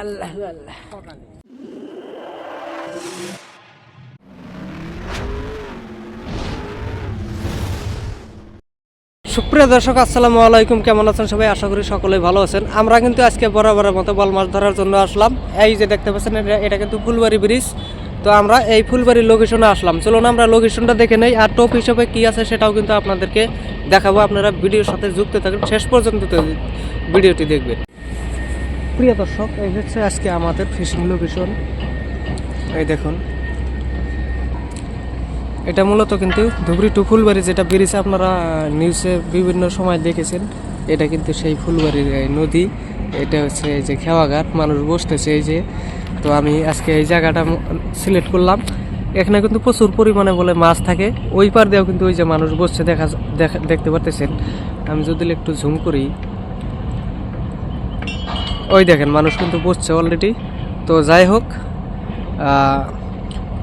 আল্লাহ আল্লাহ। সুপ্রিয় দর্শক আসসালামু আলাইকুম। কেমন আছেন সবাই? আশা করি সকলেই ভালো আছেন। আমরা কিন্তু আজকে বরাবরের মতো বল মাছ ধরার জন্য আসলাম। এই যে দেখতে পাচ্ছেন এটা- এটা কিন্তু ফুলবাড়ি ব্রিজ। তো আমরা এই ফুলবাড়ির লোকেশনে আসলাম। চলুন আমরা লোকেশনটা দেখে নেই আর টপ হিসেবে কি আছে সেটাও কিন্তু আপনাদেরকে দেখাবো। আপনারা ভিডিওর সাথে যুক্ত থাকেন। শেষ পর্যন্ত ভিডিওটি দেখবেন। প্রিয় দর্শক, এই হচ্ছে আজকে আমাদের ফিশিং লোকেশন এই দেখুন। এটা মূলত কিন্তু ধুবড়ি টু ফুলবাড়ি যেটা ব্রিজ আপনারা নিউজে বিভিন্ন সময় দেখেছেন, এটা কিন্তু সেই ফুলবাড়ির নদী। এটা হচ্ছে এই যে খেওয়াঘাট মানুষ বসতেছে এই যে তো আমি আজকে এই জায়গাটা সিলেক্ট করলাম। এখানে কিন্তু প্রচুর পরিমাণে বলে মাছ থাকে। ওই পার দিয়েও কিন্তু ওই যে মানুষ বসছে দেখা দেখা- দেখতে পারতেছেন। আমি যদি একটু ঝুম করি। ওই দেখেন, মানুষ কিন্তু বসছে অলরেডি তো যাই হোক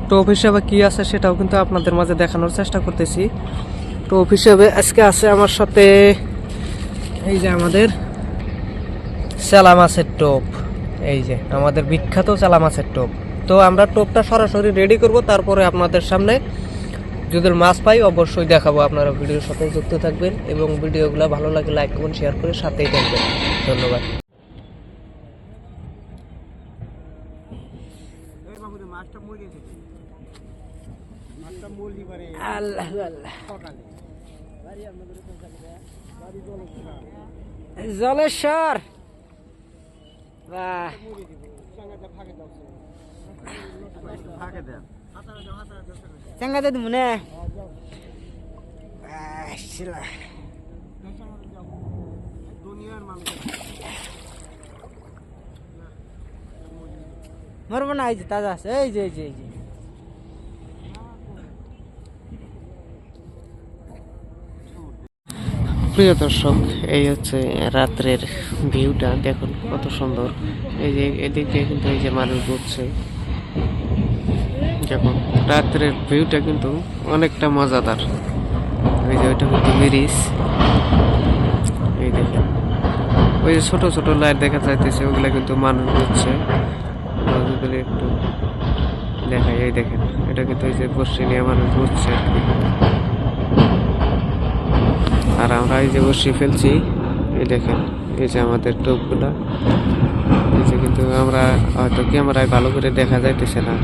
টোপ হিসাবে কি আছে সেটাও কিন্তু আপনাদের মাঝে দেখানোর চেষ্টা করতেছি। টোপ হিসাবে আজকে আছে আমার সাথে এই যে আমাদের চেলা মাছের টোপ এই যে, আমাদের বিখ্যাত চালা মাছের টোপ। তো আমরা টোপটা সরাসরি রেডি করব, তারপরে আপনাদের সামনে যদি মাছ পাই, অবশ্যই দেখাবো। আপনারা ভিডিওর সাথে যুক্ত থাকবেন এবং ভিডিওগুলো ভালো লাগে লাইক কমেন্ট শেয়ার করে সাথেই থাকবেন। ধন্যবাদ। জলেশ্বর! বাহ। মরে দিব মানুষ মরবো না, এই যে তাজা আছে, এই যে এই যে এই যে। প্রিয় দর্শক, এই হচ্ছে রাত্রের ভিউটা। দেখুন কত সুন্দর। এই যে এদিক দিয়ে কিন্তু এই যে মানুষ ঘুরছে। দেখুন, রাত্রের ভিউটা কিন্তু অনেকটা মজাদার। ওই যে ওইটা কিন্তু ব্রিজ। এই দেখেন। ওই যে ছোট ছোট লাইট দেখা যাইতেছে, ওগুলা কিন্তু মানুষ ঘুরছে। একটু দেখাই এই দেখেন, এটা কিন্তু ওই যে পশ্চিমিয়া মানুষ ঘুরছে আর আমরা এই যে বসে ফেলছি, এই দেখেন, এই যে আমাদের টোপগুলা। এই যে কিন্তু আমরা হয়তো ক্যামেরায় ভালো করে দেখা যাইতেছে না।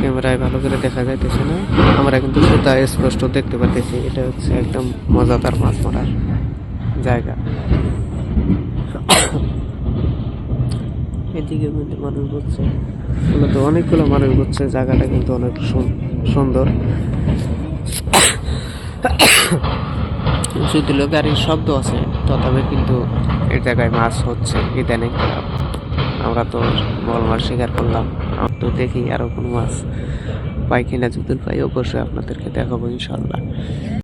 ক্যামেরায় ভালো করে দেখা যাইতেছে না। আমরা কিন্তু সুতা স্পষ্ট দেখতে পাচ্ছি এটা হচ্ছে একদম মজাদার মাছ মারার জায়গা। এদিকে কিন্তু মানুষ ঘুরছে। মূলত অনেকগুলো মানুষ ঘুরছে, জায়গাটা কিন্তু অনেক সুন- সুন্দর। যদিও গাড়ির শব্দ আছে, তথাপি কিন্তু এই জায়গায় মাছ হচ্ছে, ইদানিং আমরা তো বল মাছ শিকার করলাম। তো দেখি আরও কোনো মাছ পাই কিনা যদি পাই অবশ্যই আপনাদেরকে দেখাবো ইনশাল্লাহ